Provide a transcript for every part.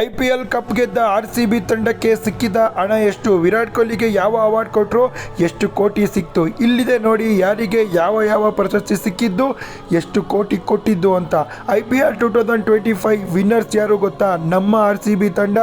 I P L cup ಗೆದ್ದ R C B ತಂಡಕ್ಕೆ ಸಿಕ್ಕಿದ ಹಣ ಎಷ್ಟು? ವಿರಾಟ್ ಕೊಹ್ಲಿಗೆ ಯಾವ ಅವಾರ್ಡ್ ಕೊಟ್ಟರು ಎಷ್ಟು ಕೋಟಿ ಸಿಕ್ತು? ಇಲ್ಲಿದೆ ನೋಡಿ ಯಾರಿಗೆ ಯಾವ ಯಾವ ಪ್ರಶಸ್ತಿ ಸಿಕ್ಕಿದ್ದು? ಎಷ್ಟು ಕೋಟಿ ಕೊಟ್ಟಿದ್ದು ಅಂತ. I P L two thousand twenty five winners ಯಾರು ಗೊತ್ತಾ? ನಮ್ಮ ಆರ್ ಸಿ ಬಿ ತಂಡ.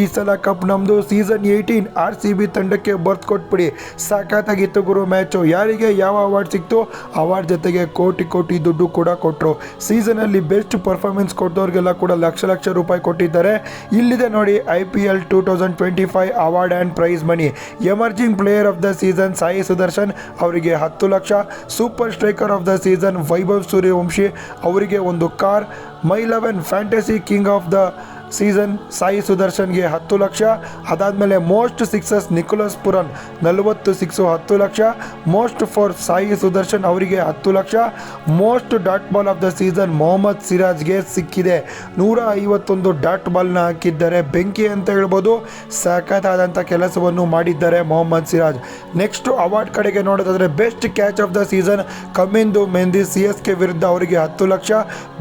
ಈ ಸಲ ಕಪ್ ನಮ್ಮದು season eighteen R C B ತಂಡಕ್ಕೆ ಬರ್ತ್ ಕೊಟ್ಬಿಡಿ. ಸಾಕಾತಾಗಿತ್ತು ಗುರು ಮ್ಯಾಚು ಯಾರಿಗೆ ಯಾವ ಅವಾರ್ಡ್ ಸಿಕ್ತು? ಅವಾರ್ಡ್ ಜೊತೆಗೆ ಕೋಟಿ ಕೋಟಿ ದುಡ್ಡು ಕೂಡ ಕೊಟ್ಟರು ಸೀಸನಲ್ಲಿ ಬೆಸ್ಟ್ ಪರ್ಫಾರ್ಮೆನ್ಸ್ ಕೊಟ್ಟವ್ರಿಗೆಲ್ಲ ಕೂಡ ಲಕ್ಷ ಲಕ್ಷ ರೂಪಾಯಿ ಕೊಟ್ಟಿದ್ದಾರೆ. ಇಲ್ಲಿದೆ ನೋಡಿ I P L two thousand twenty five award and prize money emerging player of the season Sai Sudharsan ಅವರಿಗೆ ಹತ್ತು lakh. Super striker of the season Vaibhav Suryavanshi ಅವರಿಗೆ ಒಂದು car. My eleven fantasy king of the season Sai ಸುದರ್ಶನ್ಗೆ ಹತ್ತು ಲಕ್ಷ, ಅದಾದಮೇಲೆ most sixes Nicolas Puran ನಲವತ್ತು six ಹತ್ತು lakh, most for Sai Sudharsan ಅವರಿಗೆ ಹತ್ತು lakh, most dot ball of the season Mohammed ಸಿರಾಜ್ಗೆ ಸಿಕ್ಕಿದೆ. ನೂರ ಐವತ್ತೊಂದು ಡಾಟ್ ಬಾಲ್ನ ಹಾಕಿದ್ದಾರೆ. ಬೆಂಕಿ ಅಂತ ಹೇಳ್ಬೋದು ಸಖತ್ತಾದಂಥ ಕೆಲಸವನ್ನು ಮಾಡಿದ್ದಾರೆ ಮೊಹಮ್ಮದ್ ಸಿರಾಜ್. ನೆಕ್ಸ್ಟ್ ಅವಾರ್ಡ್ ಕಡೆಗೆ ನೋಡೋದಾದರೆ best catch of the season Kamindu Mendis C S K ವಿರುದ್ಧ ಅವರಿಗೆ ಹತ್ತು ಲಕ್ಷ,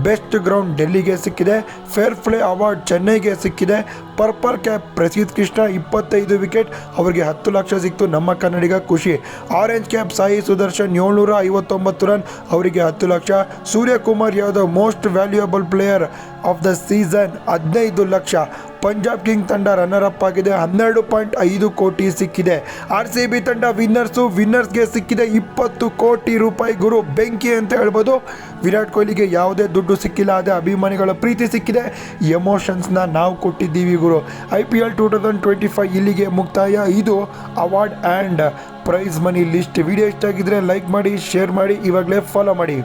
ಬೆಸ್ಟ್ ಗ್ರೌಂಡ್ ಡೆಲ್ಲಿಗೆ ಸಿಕ್ಕಿದೆ. ಫೇರ್ ಪ್ಲೇ ಅವಾರ್ಡ್ ಚೆನ್ನೈಗೆ ಸಿಕ್ಕಿದೆ. ಪರ್ಪಲ್ ಕ್ಯಾಪ್ ಪ್ರಸಿದ್ಧ ಕೃಷ್ಣ ಇಪ್ಪತ್ತೈದು ವಿಕೆಟ್, ಅವರಿಗೆ ಹತ್ತು ಲಕ್ಷ ಸಿಕ್ತು. ನಮ್ಮ ಕನ್ನಡಿಗ ಖುಷಿ. ಆರೆಂಜ್ ಕ್ಯಾಪ್ ಸಾಯಿ ಸುದರ್ಶನ್ ಏಳ್ನೂರ ಐವತ್ತೊಂಬತ್ತು ರನ್, ಅವರಿಗೆ ಹತ್ತು lakh. Suryakumar Yadav most valuable player of the season, ಹದಿನೈದು ಲಕ್ಷ. ಪಂಜಾಬ್ ಕಿಂಗ್ ತಂಡ ರನ್ನರ್ ಅಪ್ ಆಗಿದೆ, ಹನ್ನೆರಡು ಪಾಯಿಂಟ್ ಐದು ಕೋಟಿ ಸಿಕ್ಕಿದೆ. ಆರ್ ಸಿ ಬಿ ತಂಡ ವಿನ್ನರ್ಸು, ವಿನ್ನರ್ಸ್ಗೆ ಸಿಕ್ಕಿದೆ ಇಪ್ಪತ್ತು ಕೋಟಿ ರೂಪಾಯಿ ಗುರು. ಬೆಂಕಿ ಅಂತ ಹೇಳ್ಬೋದು. ವಿರಾಟ್ ಕೊಹ್ಲಿಗೆ ಯಾವುದೇ ದುಡ್ಡು ಸಿಕ್ಕಿಲ್ಲ, ಅದೇ ಅಭಿಮಾನಿಗಳ ಪ್ರೀತಿ ಸಿಕ್ಕಿದೆ. ಎಮೋಷನ್ಸ್ನ ನಾವು ಕೊಟ್ಟಿದ್ದೀವಿ ಗುರು I P L two thousand twenty five ಇಲ್ಲಿಗೆ ಮುಕ್ತಾಯ. ಇದು award and prize money list. Video ಇಷ್ಟ ಆಗಿದ್ರೆ ಲೈಕ್ ಮಾಡಿ, ಶೇರ್ ಮಾಡಿ, ಇವಾಗಲೇ ಫಾಲೋ ಮಾಡಿ.